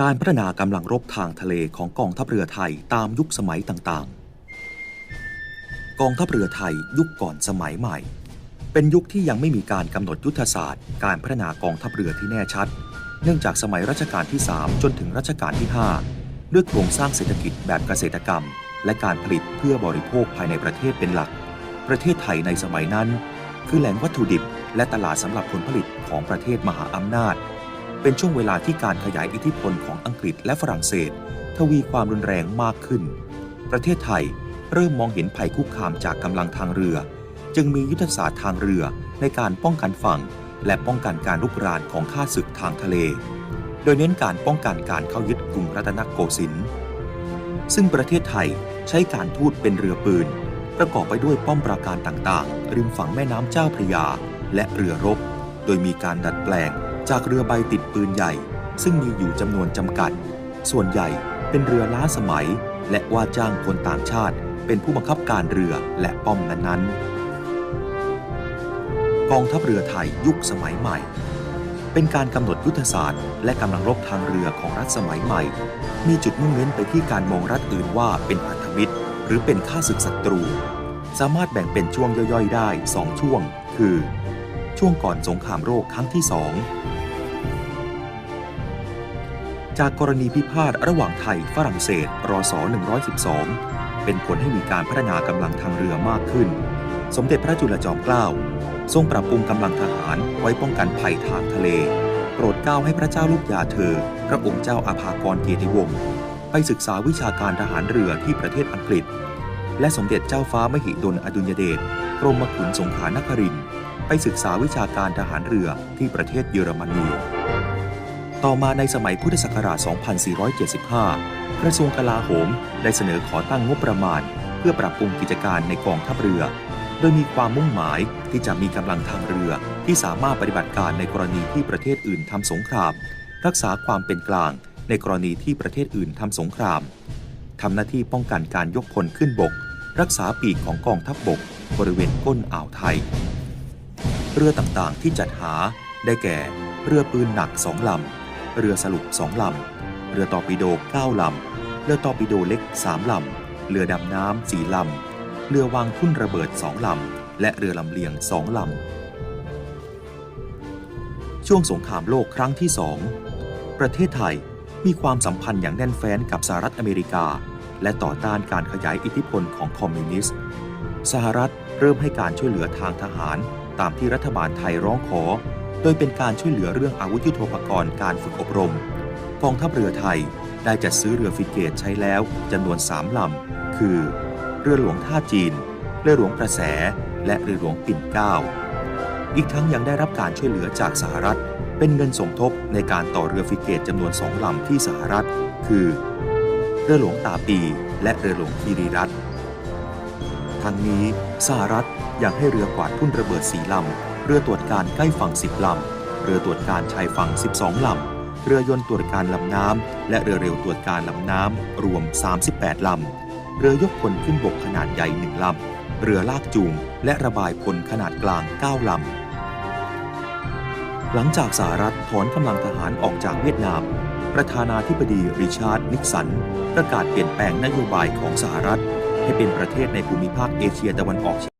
การพัฒนากำลังรบทางทะเลของกองทัพเรือไทยตามยุคสมัยต่างๆ กองทัพเรือไทยยุคก่อนสมัยใหม่ เป็นยุคที่ยังไม่มีการกำหนดยุทธศาสตร์ การพัฒนากองทัพเรือที่แน่ชัด เนื่องจากสมัยรัชกาลที่ 3 จนถึงรัชกาลที่ 5 ด้วยโครงสร้างเศรษฐกิจแบบเกษตรกรรม และการผลิตเพื่อบริโภคภายในประเทศเป็นหลัก ประเทศไทยในสมัยนั้น คือแหล่งวัตถุดิบ และตลาดสำหรับผลผลิตของประเทศมหาอำนาจ เป็นช่วงเวลาที่การขยายอิทธิพลของอังกฤษและฝรั่งเศส ทวีความรุนแรงมากขึ้น ประเทศไทยเริ่มมองเห็นภัยคุกคามจากกำลังทางเรือ จึงมียุทธศาสตร์ทางเรือในการป้องกันฝั่ง และป้องกันการลุกรานของข้าศึกทางทะเล โดยเน้นการป้องกันการเข้ายึดกรุงรัตนโกสินทร์ซึ่งประเทศไทยใช้การทูตเป็นเรือปืน ประกอบไปด้วยป้อมปราการต่างๆ ริมฝั่งแม่น้ำเจ้าพระยา และเรือรบ โดยมีการดัดแปลง จากเรือใบติดปืนใหญ่ ซึ่งมีอยู่จำนวนจำกัด ส่วนใหญ่เป็นเรือล้าสมัย และว่าจ้างคนต่างชาติ เป็นผู้บังคับการเรือและป้อมนั้นๆ กองทัพเรือไทยยุคสมัยใหม่ เป็นการกำหนดยุทธศาสตร์ และกำลังรบทางเรือของรัฐสมัยใหม่ มีจุดมุ่งเน้นไปที่การมองรัฐอื่นว่าเป็นพันธมิตร หรือเป็นข้าศึกศัตรู สามารถแบ่งเป็นช่วงย่อยๆ ได้2ช่วง คือ ช่วงก่อนสงครามโลกครั้งที่2จากกรณีพิพาทระหว่างไทยฝรั่งเศสรศ112 เป็นผลให้มีการพัฒนากำลังทางเรือมากขึ้น สมเด็จพระจุลจอมเกล้าทรงปรับปรุงกำลังทหารไว้ป้องกันภัยทางทะเล โปรดเกล้าให้พระเจ้าลูกยาเธอ พระองค์เจ้าอาภากรเกียรติวงศ์ไปศึกษาวิชาการทหารเรือที่ประเทศอังกฤษ และสมเด็จเจ้าฟ้ามหิดลอดุลยเดชกรมขุนสงขานครินท ศึกษาวิชาการทหารเรือที่ประเทศเยอรมนี ต่อมาในสมัยพุทธศักราช 2475 กระทรวงกลาโหมได้เสนอขอตั้งงบประมาณ เพื่อปรับปรุงกิจการในกองทัพเรือ โดยมีความมุ่งหมายที่จะมีกำลังทางเรือ ที่สามารถปฏิบัติการในกรณีที่ประเทศอื่นทำสงคราม รักษาความเป็นกลาง ในกรณีที่ประเทศอื่นทำสงครามทำหน้าที่ป้องกันการยกพลขึ้นบก รักษาปีกของกองทัพบบก บริเวณก้นอ่าวไทย เรือต่างๆ ที่จัดหา ได้แก่ เรือปืนหนักสองลำ เรือสลุกสองลำ เรือตอร์ปิโด9ลำ เรือตอร์ปิโดเล็ก3ลำ เรือดำน้ำ4ลำ เรือวางทุ่นระเบิด2ลำ และเรือลำเลียง2ลำ ช่วงสงครามโลกครั้งที่2ประเทศไทยมีความสัมพันธ์อย่างแน่นแฟ้นกับสหรัฐอเมริกา และต่อต้านการขยายอิทธิพลของคอมมิวนิสต์ สหรัฐเริ่มให้การช่วยเหลือทางทหาร ตามที่รัฐบาลไทยร้องขอ โดยเป็นการช่วยเหลือเรื่องอาวุธยุโทโธปกรณ์การฝึกอบรม กองทัพเรือไทยได้จัดซื้อเรือฟริเกตใช้แล้วจำนวน3ลำ คือ เรือหลวงท่าจีน เรือหลวงกระแส และเรือหลวงปิ่นเกล้า อีกทั้งยังได้รับการช่วยเหลือจากสหรัฐ เป็นเงินสมทบในการต่อเรือฟริเกตจำนวนสองลำที่สหรัฐ คือ เรือหลวงตาปี และเรือหลวงคีรีรัตน์ทั้งนี้ สหรัฐอยังให้เรือกวาดทุ่นระเบิดสีลำ เรือตรวจการใกล้ฝั่ง 10 ลำ เรือตรวจการชายฝั่ง 12 ลำ เรือยนต์ตรวจการลำน้ำ และเรือเร็วตรวจการลำน้ำ รวม 38 ลำ เรือยกพลขึ้นบกขนาดใหญ่ 1 ลำ เรือลากจูง และระบายพลขนาดกลาง 9 ลำ หลังจากสหรัฐถอนกำลังทหารออกจากเวียดนาม ประธานาธิบดีริชาร์ดนิกสันประกาศเปลี่ยนแปลงนโยบายของสหรัฐ ให้เป็นประเทศในภูมิภาคเอเชียตะวันออกเฉียง